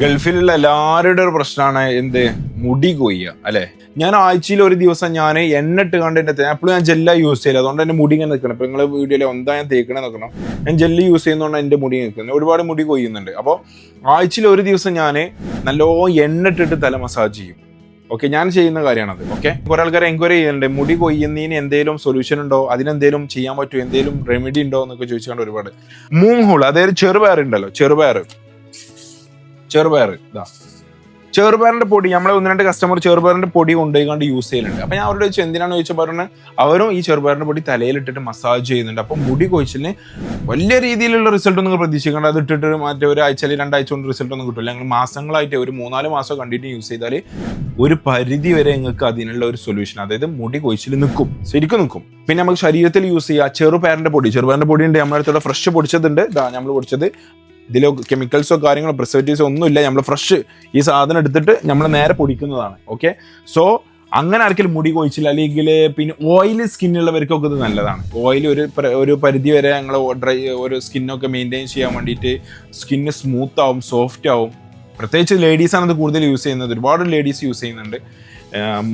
ഗൾഫിലുള്ള എല്ലാവരുടെ ഒരു പ്രശ്നമാണ് എന്ത്? മുടി കൊയ്യുക അല്ലെ? ഞാൻ ആഴ്ചയിൽ ഒരു ദിവസം ഞാൻ എണ്ണ ഇട്ട് കണ്ട് എന്റെ എപ്പോഴും ഞാൻ ജെല്ല യൂസ് ചെയ്യില്ല അതുകൊണ്ട് എന്റെ മുടി ഇങ്ങനെ നിൽക്കണം ഇപ്പൊ നിങ്ങൾ വീഡിയോയിൽ എന്താ ഞാൻ തേക്കണേ നോക്കണം. ഞാൻ ജെല്ല് യൂസ് ചെയ്യുന്നതുകൊണ്ട് എന്റെ മുടി നിൽക്കുന്നത് ഒരുപാട് മുടി കൊയ്യുന്നുണ്ട്. അപ്പോൾ ആഴ്ചയിൽ ഒരു ദിവസം ഞാൻ നല്ലോ എണ്ണ ഇട്ടിട്ട് തല മസാജ് ചെയ്യും. ഓക്കെ ഞാൻ ചെയ്യുന്ന കാര്യമാണത് ഓക്കെ കുറെ ആൾക്കാർ എൻക്വയറി ചെയ്യുന്നുണ്ട്. മുടി കൊയ്യുന്നതിന് എന്തെങ്കിലും സൊല്യൂഷൻ ഉണ്ടോ? അതിനെന്തെങ്കിലും ചെയ്യാൻ പറ്റുമോ എന്തെങ്കിലും റെമഡി ഉണ്ടോ? എന്നൊക്കെ ചോദിച്ചുകൊണ്ട് ഒരുപാട്. മൂങ് ഹോൾ അതായത് ചെറുപയർ ഉണ്ടല്ലോ ചെറുപയർ. ചെറുപയർ ഇതാ. ചെറുപയറിന്റെ പൊടി നമ്മളെ ഒന്ന് രണ്ട് കസ്റ്റമർ ചെറുപയറിന്റെ പൊടി കൊണ്ടുപോയിക്കൊണ്ട് യൂസ് ചെയ്യുന്നുണ്ട് അപ്പൊ ഞാൻ അവരോട് ചോദിച്ചു എന്തിനാണ്? ചോദിച്ചാൽ പറഞ്ഞത് അവരും ഈ ചെറുപയറിന്റെ പൊടി തലയിലിട്ടിട്ട് മസാജ് ചെയ്യുന്നുണ്ട്. അപ്പൊ മുടി കൊഴിച്ചിലിന് വലിയ രീതിയിലുള്ള റിസൾട്ട് ഒന്നും പ്രതീക്ഷിക്കേണ്ട. അത് ഇട്ടിട്ട് മറ്റേ ഒരാഴ്ച അല്ലെങ്കിൽ രണ്ടാഴ്ച കൊണ്ട് റിസൾട്ട് ഒന്നും കിട്ടില്ല ഞങ്ങൾ മാസങ്ങളായിട്ട് ഒരു മൂന്നാൽ മാസം കണ്ടിന്യൂ യൂസ് ചെയ്താൽ ഒരു പരിധി വരെ നിങ്ങൾക്ക് അതിനുള്ള ഒരു സൊല്യൂഷൻ അതായത് മുടി കൊഴിച്ചിൽ നിൽക്കും. ശരിക്കും നിൽക്കും. പിന്നെ നമുക്ക് ശരീരത്തിൽ യൂസ് ചെയ്യുക ചെറുപയറിന്റെ പൊടി ചെറുപയറിന്റെ പൊടി ഉണ്ട്. നമ്മുടെ അടുത്തുള്ള ഫ്രഷ് പൊടിച്ചതുണ്ട്. ഇതാ നമ്മൾ പൊടിച്ചത് ഇതിലോ കെമിക്കൽസോ കാര്യങ്ങളോ പ്രിസർവേറ്റീവ്സോ ഒന്നുമില്ല. നമ്മൾ ഫ്രഷ് ഈ സാധനം എടുത്തിട്ട് നമ്മൾ നേരെ പൊടിക്കുന്നതാണ്. ഓക്കെ സോ അങ്ങനെ ആർക്കെങ്കിലും മുടി കൊഴിച്ചില്ല അല്ലെങ്കിൽ പിന്നെ ഓയിൽ സ്കിന്നുള്ളവർക്കൊക്കെ ഇത് നല്ലതാണ്. ഓയിൽ ഒരു ഒരു പരിധി വരെ ഞങ്ങൾ ഡ്രൈ ഒരു സ്കിന്നൊക്കെ മെയിന്റെയിൻ ചെയ്യാൻ വേണ്ടിയിട്ട് സ്കിന്ന് സ്മൂത്ത് ആവും സോഫ്റ്റ് ആവും. പ്രത്യേകിച്ച് ലേഡീസാണ് അത് കൂടുതൽ യൂസ് ചെയ്യുന്നത്. ഒരുപാട് ലേഡീസ് യൂസ് ചെയ്യുന്നുണ്ട്.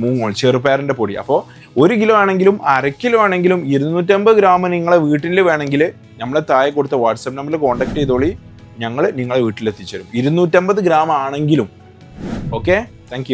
മൂങ്ങോൾ ചെറുപയറിന്റെ പൊടി. അപ്പോൾ ഒരു കിലോ ആണെങ്കിലും അര കിലോ ആണെങ്കിലും ഇരുന്നൂറ്റമ്പത് ഗ്രാം നിങ്ങളെ വീട്ടിൽ വേണമെങ്കിൽ നമ്മളെ താഴെ കൊടുത്ത വാട്സപ്പ് നമ്പറിൽ കോൺടാക്ട് ചെയ്തോളി. ഞങ്ങൾ നിങ്ങളെ വീട്ടിലെത്തിച്ചു തരും ഇരുന്നൂറ്റമ്പത് ഗ്രാം ആണെങ്കിലും. Okay thank